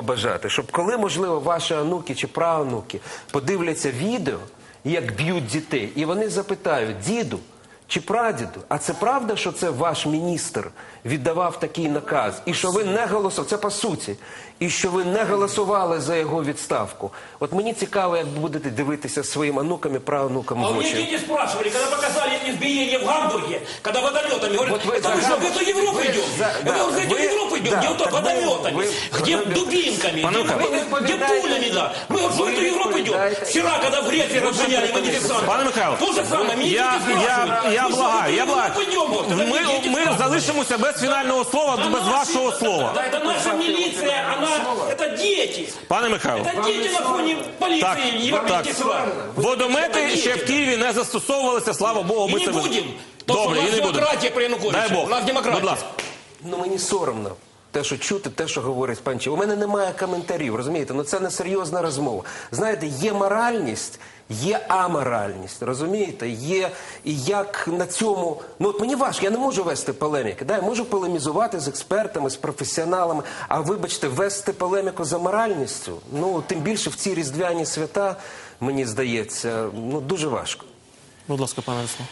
побажати, щоб коли, можливо, ваші онуки чи правнуки подивляться відео, як б'ють дітей, і вони запитають, діду чи прадіду, а це правда, що це ваш міністр віддавав такий наказ, і що ви не голосували, це по суті, і що ви не голосували за його відставку. От мені цікаво, як будете дивитися своїм онукам і правнукам А в у меня очі. дети спрашивали, когда показали избиение в Гамбурге, когда водометами, говорят, Вот вы это за мы что, в Гамбург- эту Европу вы идем? за- Это да, мы в эту вы- Европу идем, да, где вот так так вы- водометами, вы- где вы- дубинками, Пане где, Михайло, где відповідаєте- пулями, да. Мы вот в ви эту Европу идем. відповідаєте- Вчера, когда в Греции разгоняли манифестантов, Пане Михайло, то же самое, меня Я, дети я, спрашивают, я «Мы что, в благаю, эту я благаю. Европу идем? Вот, когда Ми, мне дети ми спрашивают. залишимося без фінального слова, Да без наши- вашого да, слова. Да, это наша милиция, она, это дети. Пане Михайло, Это дети на фоне полиции Так, европейских так. стран. водомети Это ще в дети. Києві не застосовувалися, слава Богу, И ми не це ви- будем. То, что Добре, у і нас не будемо. демократия при Януковиче. Дай Бог. У нас демократия. Будь ласка. Ну мені соромно. Те, що чути, те, що говорить пан Чі. У мене немає коментарів, розумієте? Ну це не серйозна розмова. Знаєте, є моральність, є аморальність, розумієте? Є і як на цьому. Ну от мені важко, я не можу вести полеміки. Да? Я можу полемізувати з експертами, з професіоналами. А вибачте, вести полеміку за моральністю. Ну тим більше в ці різдвяні свята, мені здається, ну дуже важко. Будь ласка, пане Руслан.